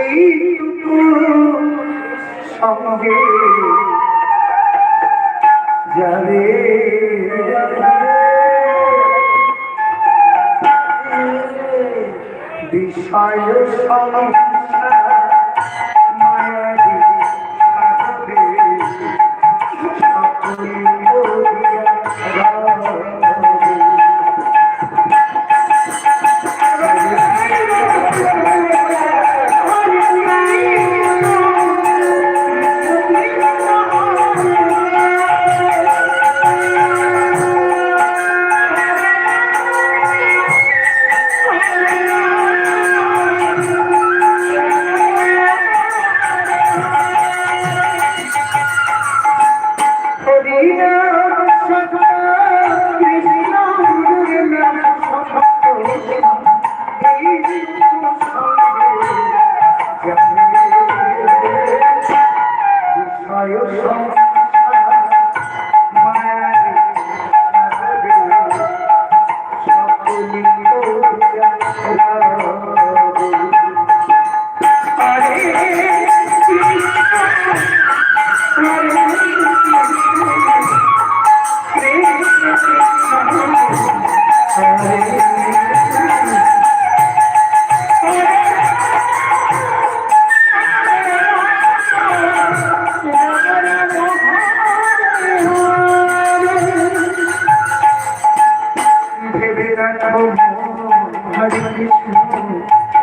এই সঙ্গে যাবে বিষয় সঙ্গে।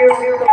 Deus, Deus,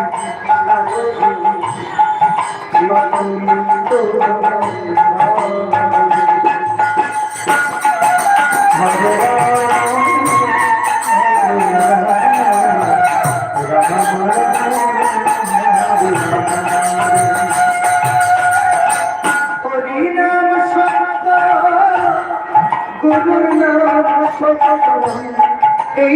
এই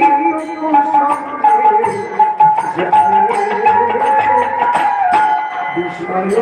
সঙ্গে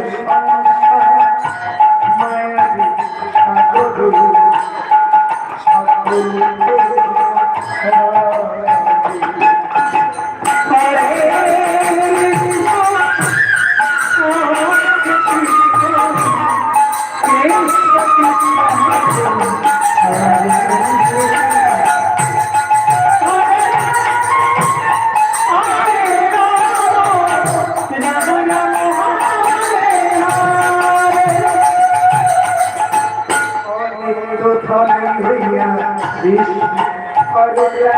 করুণা